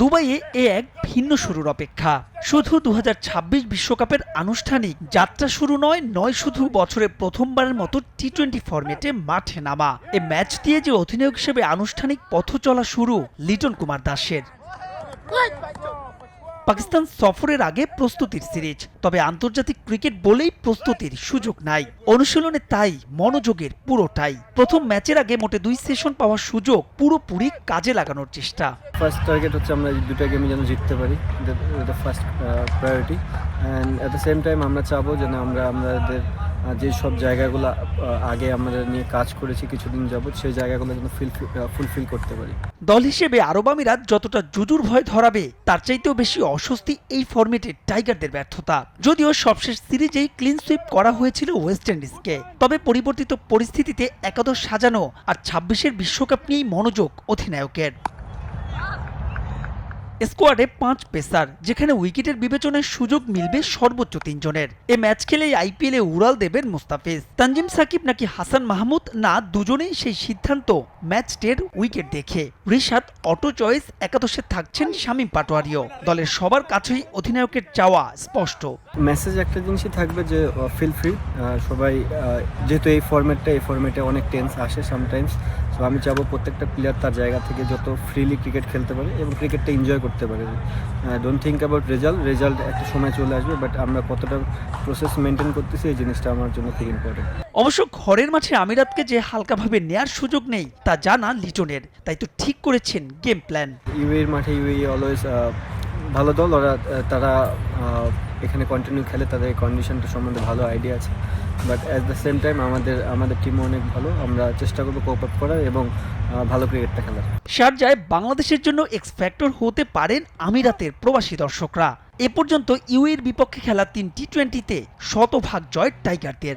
দুবাইয়ে এ এক ভিন্ন শুরুর অপেক্ষা। শুধু দু বিশ্বকাপের আনুষ্ঠানিক যাত্রা শুরু নয় নয় শুধু বছরে প্রথমবারের মতো টি টোয়েন্টি ফরম্যাটে মাঠে নামা। এ ম্যাচ দিয়ে যে অধিনায়ক হিসেবে আনুষ্ঠানিক পথ চলা শুরু লিটন কুমার দাসের। পাকিস্তান সফরের আগে প্রস্তুতির সিরিজ, তবে আন্তর্জাতিক ক্রিকেট বলেই প্রস্তুতির সুযোগ নাই। অনুশীলনে তাই মনোযোগের পুরোটাই। প্রথম ম্যাচের আগে মোটে দুই সেশন পাওয়ার সুযোগ পুরোপুরি কাজে লাগানোর চেষ্টা। ফার্স্ট টার্গেট হচ্ছে আমরা দুটো গেমে যেন জিততে পারি first priority and at the same time আমরা চাবো যেন আমরা আমাদের যে সব জায়গাগুলো আগে আমাদের নিয়ে কাজ করেছি কিছুদিন যাবত সেই জায়গাগুলো যেন ফিল ফুলফিল করতে পারি। দল হিসেবে আরব আমিরাত যতটা জুজুর ভয় ধরাবে, তার চাইতেও বেশি অস্বস্তি এই ফরম্যাটে টাইগারদের ব্যর্থতা। যদিও সবশেষ সিরিজেই ক্লিন সুইপ করা হয়েছিল ওয়েস্ট ইন্ডিজকে তবে পরিবর্তিত পরিস্থিতিতে একাদশ সাজানো আর ছাব্বিশের বিশ্বকাপ নিয়েই মনোযোগ অধিনায়কের। স্কোয়াডে পাঁচ পেসার, যেখানে উইকেটের বিবেচনায় সুযোগ মিলবে সর্বোচ্চ তিনজনের। এ ম্যাচ খেলেই আইপিএলে উড়াল দেবেন মুস্তাফিজ। তানজিম সাকিব নাকি হাসান মাহমুদ? না, দুজনেই সেই সিদ্ধান্ত। ম্যাচ টের উইকেট দেখে। রিশাদ, অটো চয়েস, একাদশে থাকছেন শামীম পাটোয়ারিও। দলের সবার কাছেই অধিনায়কের চাওয়া স্পষ্ট। মেসেজ একটা জিনিসই থাকবে যে ফিল ফ্রি সবাই যেহেতু এই ফরম্যাটটা এই ফরম্যাটে অনেক টেন্স আসে সামটাইমস সো আমি চাবো প্রত্যেকটা প্লেয়ার তার জায়গা থেকে যত ফ্রিলি ক্রিকেট খেলতে পারে এবং ক্রিকেটটা এনজয় করতে পারে। Don't think about result result একটা সময় চলে আসবে বাট আমরা কতটা প্রসেস মেনটেন করতেছি, এই জিনিসটা আমার জন্য খুব ইম্পর্টেন্ট অবশ্য ঘরের মাঠে আমিরাতকে যে হালকাভাবে নেয়ার সুযোগ নেই তা জানা লিটনের। তাই তো ঠিক করেছেন গেম প্ল্যান। ইউএর মাঠে ইউএ অলওয়েজ ভালো দল। ওরা তারা এখানে কন্টিনিউ খেলে তাদের কন্ডিশনটা সম্বন্ধে ভালো আইডিয়া আছে। But at the same time আমাদের আমাদের টিমও অনেক ভালো। আমরা চেষ্টা করব কোপ আপ করার এবং ভালো ক্রিকেটটা খেলার। শারজায় বাংলাদেশের জন্য এক্স ফ্যাক্টর হতে পারেন আমিরাতের প্রবাসী দর্শকরা। এ পর্যন্ত ইউএর বিপক্ষে খেলা তিন টি টোয়েন্টিতে শতভাগ জয় টাইগারদের।